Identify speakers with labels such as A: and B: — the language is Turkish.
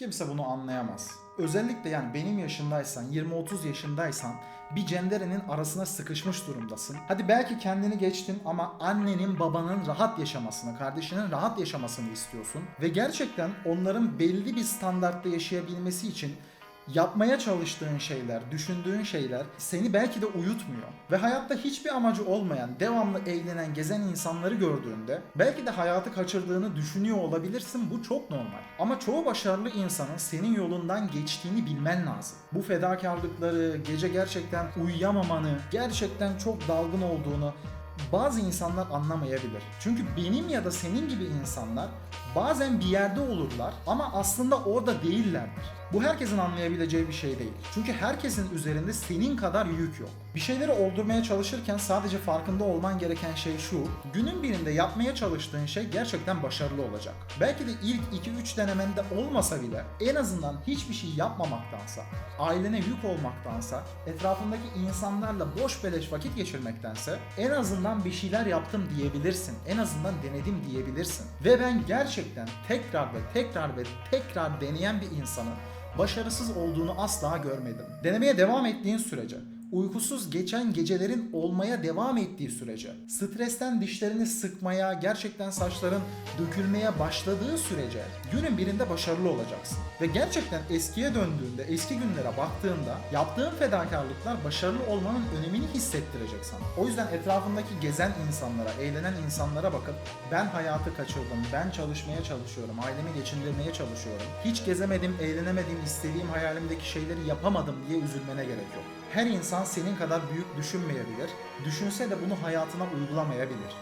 A: Kimse bunu anlayamaz. Özellikle yani benim yaşındaysan, 20-30 yaşındaysan bir cenderenin arasına sıkışmış durumdasın. Hadi belki kendini geçtin ama annenin babanın rahat yaşamasını, kardeşinin rahat yaşamasını istiyorsun. Ve gerçekten onların belli bir standartta yaşayabilmesi için yapmaya çalıştığın şeyler, düşündüğün şeyler seni belki de uyutmuyor. Ve hayatta hiçbir amacı olmayan, devamlı eğlenen, gezen insanları gördüğünde belki de hayatı kaçırdığını düşünüyor olabilirsin. Bu çok normal. Ama çoğu başarılı insanın senin yolundan geçtiğini bilmen lazım. Bu fedakarlıkları, gece gerçekten uyuyamamanı, gerçekten çok dalgın olduğunu bazı insanlar anlamayabilir. Çünkü benim ya da senin gibi insanlar bazen bir yerde olurlar ama aslında orada değillerdir. Bu herkesin anlayabileceği bir şey değil. Çünkü herkesin üzerinde senin kadar yük yok. Bir şeyleri oldurmaya çalışırken sadece farkında olman gereken şey şu. Günün birinde yapmaya çalıştığın şey gerçekten başarılı olacak. Belki de ilk 2-3 denemende olmasa bile en azından hiçbir şey yapmamaktansa, ailene yük olmaktansa, etrafındaki insanlarla boş beleş vakit geçirmektense en azından bir şeyler yaptım diyebilirsin. En azından denedim diyebilirsin. Ve ben gerçekten tekrar ve tekrar ve tekrar deneyen bir insanın başarısız olduğunu asla görmedim. Denemeye devam ettiğin sürece, uykusuz geçen gecelerin olmaya devam ettiği sürece, stresten dişlerini sıkmaya, gerçekten saçların dökülmeye başladığı sürece günün birinde başarılı olacaksın. Ve gerçekten eskiye döndüğünde, eski günlere baktığında yaptığın fedakarlıklar başarılı olmanın önemini hissettirecek sana. O yüzden etrafındaki gezen insanlara, eğlenen insanlara bakıp ben hayatı kaçırdım, ben çalışmaya çalışıyorum, ailemi geçindirmeye çalışıyorum. Hiç gezemedim, eğlenemedim, istediğim hayalimdeki şeyleri yapamadım diye üzülmene gerek yok. Her insan senin kadar büyük düşünmeyebilir. Düşünse de bunu hayatına uygulamayabilir.